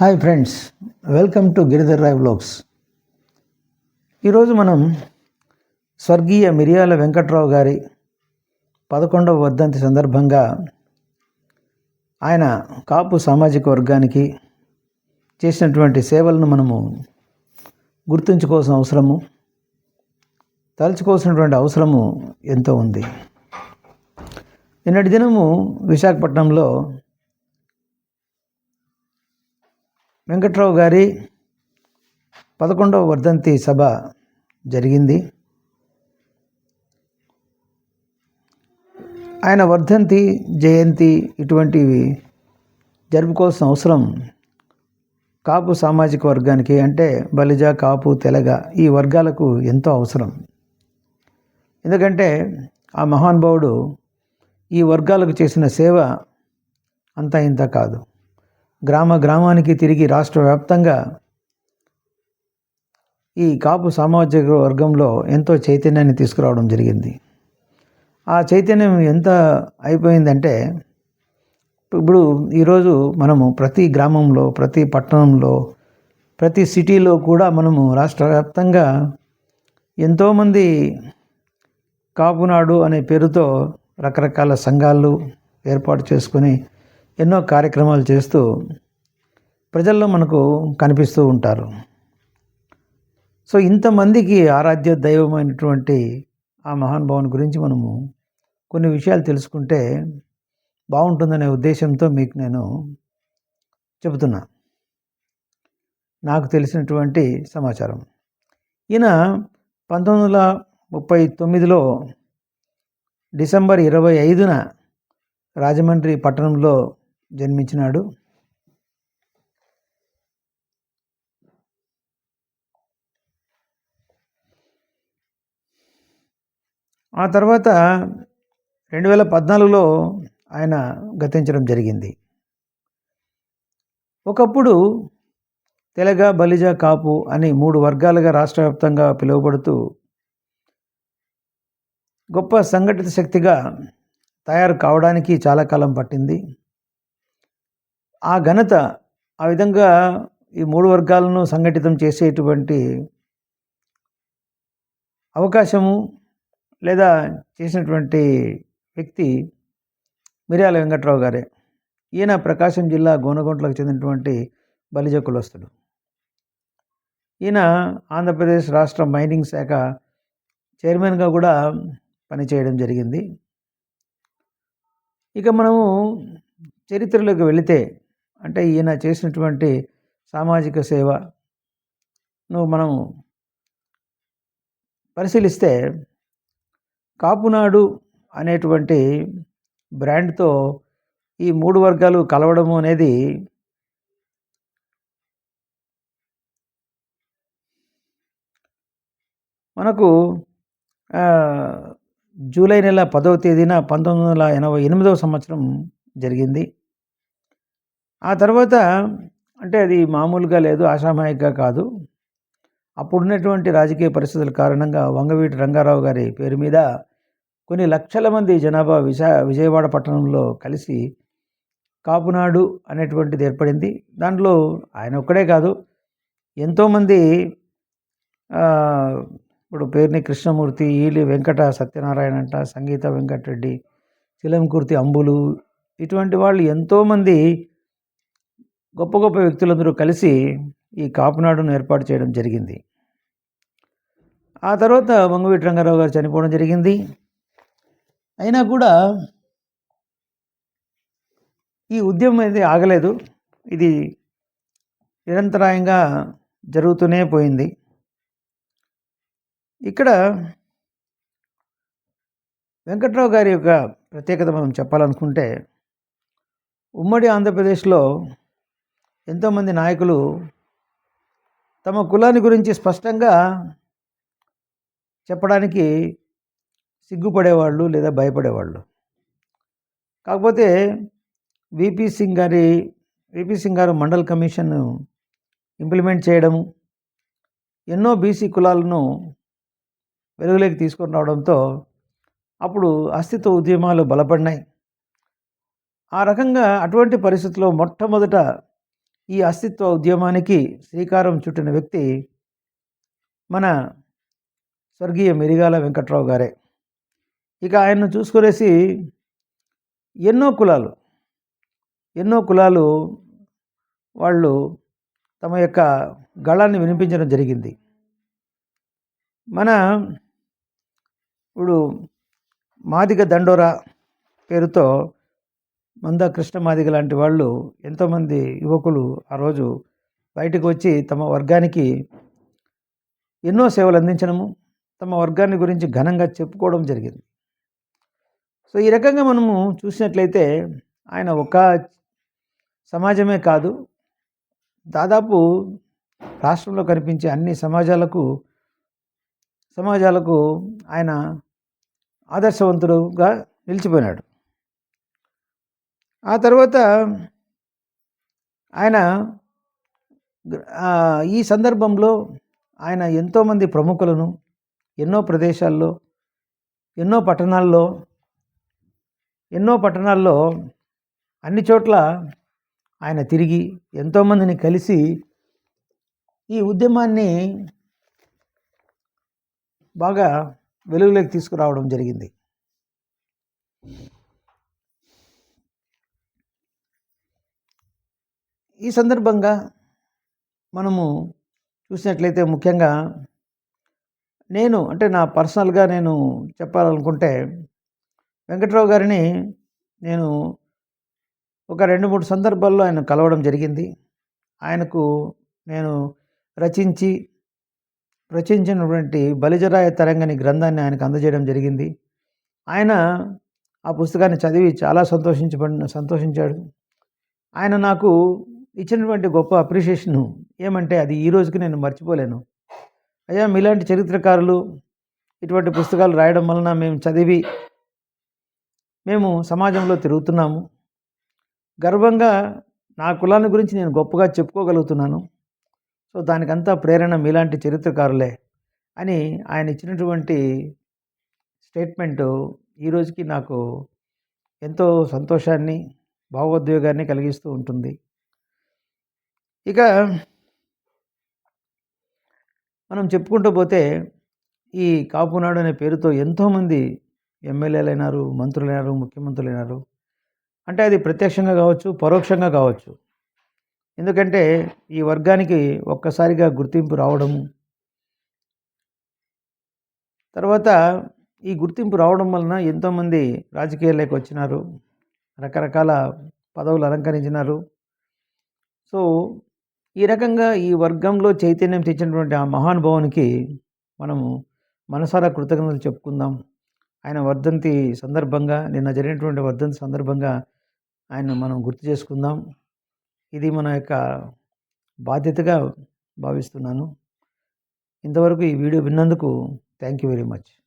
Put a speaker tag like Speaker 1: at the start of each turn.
Speaker 1: Hi friends welcome to Giridhar Rai blogs ఈరోజు మనం స్వర్గీయ మిరియాల వెంకట్రావు గారి పదకొండవ వర్ధంతి సందర్భంగా ఆయన కాపు సామాజిక వర్గానికి చేసినటువంటి సేవలను మనము గుర్తుంచుకోవాల్సిన అవసరము తలుచుకోవాల్సినటువంటి అవసరము ఎంతో ఉంది. నిన్నటి దినము విశాఖపట్నంలో వెంకట్రావు గారి పదకొండవ వర్ధంతి సభ జరిగింది. ఆయన వర్ధంతి జయంతి ఇటువంటివి జరుపుకోవాల్సిన అవసరం కాపు సామాజిక వర్గానికి అంటే బలిజ కాపు తెలగ ఈ వర్గాలకు ఎంతో అవసరం. ఎందుకంటే ఆ మహానుభావుడు ఈ వర్గాలకు చేసిన సేవ అంత ఇంత కాదు. గ్రామ గ్రామానికి తిరిగి రాష్ట్ర వ్యాప్తంగా ఈ కాపు సామాజిక వర్గంలో ఎంతో చైతన్యాన్ని తీసుకురావడం జరిగింది. ఆ చైతన్యం ఎంత అయిపోయిందంటే ఇప్పుడు ఈరోజు మనము ప్రతి గ్రామంలో ప్రతి పట్టణంలో ప్రతి సిటీలో కూడా మనము రాష్ట్ర వ్యాప్తంగా ఎంతోమంది కాపునాడు అనే పేరుతో రకరకాల సంఘాలు ఏర్పాటు చేసుకొని ఎన్నో కార్యక్రమాలు చేస్తూ ప్రజల్లో మనకు కనిపిస్తూ ఉంటారు. సో ఇంతమందికి ఆరాధ్య దైవమైనటువంటి ఆ మహానుభావుని గురించి మనము కొన్ని విషయాలు తెలుసుకుంటే బాగుంటుందనే ఉద్దేశంతో మీకు నేను చెబుతున్నా. నాకు తెలిసినటువంటి సమాచారం. ఈయన పంతొమ్మిది వందల ముప్పై తొమ్మిదిలో డిసెంబర్ ఇరవై ఐదున రాజమండ్రి పట్టణంలో జన్మించినాడు. ఆ తర్వాత రెండు వేల పద్నాలుగులో ఆయన గతించడం జరిగింది. ఒకప్పుడు తెలగ బలిజ కాపు అని మూడు వర్గాలుగా రాష్ట్ర వ్యాప్తంగా పిలువబడుతూ గొప్ప సంఘటిత శక్తిగా తయారు కావడానికి చాలా కాలం పట్టింది. ఆ ఘనత ఆ విధంగా ఈ మూడు వర్గాలను సంఘటితం చేసేటువంటి అవకాశము లేదా చేసినటువంటి వ్యక్తి మిర్యాల వెంకట్రావు గారే. ఈయన ప్రకాశం జిల్లా గోనగుంట్లకు చెందినటువంటి బలిజ కులస్తుడు. ఈయన ఆంధ్రప్రదేశ్ రాష్ట్ర మైనింగ్ శాఖ చైర్మన్గా కూడా పనిచేయడం జరిగింది. ఇక మనము చరిత్రలోకి వెళితే అంటే ఈయన చేసినటువంటి సామాజిక సేవ నువ్వు మనం పరిశీలిస్తే కాపునాడు అనేటువంటి బ్రాండ్తో ఈ మూడు వర్గాలు కలవడము అనేది మనకు జూలై నెల పదవ తేదీన పంతొమ్మిది వందల ఎనభై ఎనిమిదవ సంవత్సరం జరిగింది. ఆ తర్వాత అంటే అది మామూలుగా లేదు ఆషామాయిగా కాదు. అప్పుడున్నటువంటి రాజకీయ పరిస్థితుల కారణంగా వంగవీటి రంగారావు గారి పేరు మీద కొన్ని లక్షల మంది జనాభా విశా విజయవాడ పట్టణంలో కలిసి కాపునాడు అనేటువంటిది ఏర్పడింది. దాంట్లో ఆయన ఒక్కడే కాదు. ఎంతోమంది ఇప్పుడు పేర్ని కృష్ణమూర్తి ఈలి వెంకట సత్యనారాయణ అంట సంగీత వెంకటరెడ్డి చిలంకుర్తి అంబులు ఇటువంటి వాళ్ళు ఎంతోమంది గొప్ప గొప్ప వ్యక్తులందరూ కలిసి ఈ కాపునాడును ఏర్పాటు చేయడం జరిగింది. ఆ తర్వాత వంగవీటి రంగారావు గారు చనిపోవడం జరిగింది. అయినా కూడా ఈ ఉద్యమం అనేది ఆగలేదు. ఇది నిరంతరాయంగా జరుగుతూనే పోయింది. ఇక్కడ వెంకట్రావు గారి యొక్క ప్రత్యేకత మనం చెప్పాలనుకుంటే ఉమ్మడి ఆంధ్రప్రదేశ్లో ఎంతోమంది నాయకులు తమ కులాన్ని గురించి స్పష్టంగా చెప్పడానికి సిగ్గుపడేవాళ్ళు లేదా భయపడేవాళ్ళు. కాకపోతే విపి సింగ్ గారి విపి సింగ్ గారు మండల్ కమిషన్ ఇంప్లిమెంట్ చేయడము ఎన్నో బీసీ కులాలను వెలుగులోకి తీసుకొని రావడంతో అప్పుడు అస్తిత్వ ఉద్యమాలు బలపడినాయి. ఆ రకంగా అటువంటి పరిస్థితుల్లో మొట్టమొదట ఈ అస్తిత్వ ఉద్యమానికి శ్రీకారం చుట్టిన వ్యక్తి మన స్వర్గీయ మిరిగాల వెంకట్రావు గారే. ఇక ఆయన్ను చూసుకునేసి ఎన్నో కులాలు ఎన్నో కులాలు వాళ్ళు తమ యొక్క గళాన్ని వినిపించడం జరిగింది. మన ఇప్పుడు మాదిగ దండోరా పేరుతో మంద కృష్ణమాదిగ లాంటి వాళ్ళు ఎంతోమంది యువకులు ఆ రోజు బయటకు వచ్చి తమ వర్గానికి ఎన్నో సేవలు అందించడము తమ వర్గాన్ని గురించి ఘనంగా చెప్పుకోవడం జరిగింది. సో ఈ రకంగా మనము చూసినట్లయితే ఆయన ఒక సమాజమే కాదు. దాదాపు రాష్ట్రంలో కనిపించే అన్ని సమాజాలకు సమాజాలకు ఆయన ఆదర్శవంతుడుగా నిలిచిపోయినాడు. ఆ తర్వాత ఆయన ఈ సందర్భంలో ఆయన ఎంతోమంది ప్రముఖులను ఎన్నో ప్రదేశాల్లో ఎన్నో పట్టణాల్లో ఎన్నో పట్టణాల్లో అన్ని చోట్ల ఆయన తిరిగి ఎంతోమందిని కలిసి ఈ ఉద్యమాన్ని బాగా వెలుగులోకి తీసుకురావడం జరిగింది. ఈ సందర్భంగా మనము చూసినట్లయితే ముఖ్యంగా నేను అంటే నా పర్సనల్గా నేను చెప్పాలనుకుంటే వెంకట్రావు గారిని నేను ఒక రెండు మూడు సందర్భాల్లో ఆయన కలవడం జరిగింది. ఆయనకు నేను రచించి రచించినటువంటి బలిజరాయ తరంగని గ్రంథాన్ని ఆయనకు అందజేయడం జరిగింది. ఆయన ఆ పుస్తకాన్ని చదివి చాలా సంతోషించబడి సంతోషించాడు. ఆయన నాకు ఇచ్చినటువంటి గొప్ప అప్రిషియేషను ఏమంటే అది ఈ రోజుకి నేను మర్చిపోలేను. అయ్యా మీలాంటి చరిత్రకారులు ఇటువంటి పుస్తకాలు రాయడం వలన మేము చదివి మేము సమాజంలో తిరుగుతున్నాము. గర్వంగా నా కులాన్ని గురించి నేను గొప్పగా చెప్పుకోగలుగుతున్నాను. సో దానికంతా ప్రేరణ మీలాంటి చరిత్రకారులే అని ఆయన ఇచ్చినటువంటి స్టేట్మెంటు ఈరోజుకి నాకు ఎంతో సంతోషాన్ని భావోద్వేగాన్ని కలిగిస్తూ ఉంటుంది. ఇక మనం చెప్పుకుంటూ పోతే ఈ కాపునాడు అనే పేరుతో ఎంతోమంది ఎమ్మెల్యేలు అయినారు మంత్రులైనారు ముఖ్యమంత్రులు అయినారు అంటే అది ప్రత్యక్షంగా కావచ్చు పరోక్షంగా కావచ్చు. ఎందుకంటే ఈ వర్గానికి ఒక్కసారిగా గుర్తింపు రావడము తర్వాత ఈ గుర్తింపు రావడం వలన ఎంతోమంది రాజకీయాల్లోకి వచ్చినారు రకరకాల పదవులు అలంకరించినారు. సో ఈ రకంగా ఈ వర్గంలో చైతన్యం తెచ్చినటువంటి ఆ మహానుభావునికి మనము మనసారా కృతజ్ఞతలు చెప్పుకుందాం. ఆయన వర్ధంతి సందర్భంగా నిన్న జరిగినటువంటి వర్ధంతి సందర్భంగా ఆయన మనం గుర్తు చేసుకుందాం. ఇది మన యొక్క బాధ్యతగా భావిస్తున్నాను. ఇంతవరకు ఈ వీడియో విన్నందుకు థ్యాంక్ యూ వెరీ మచ్.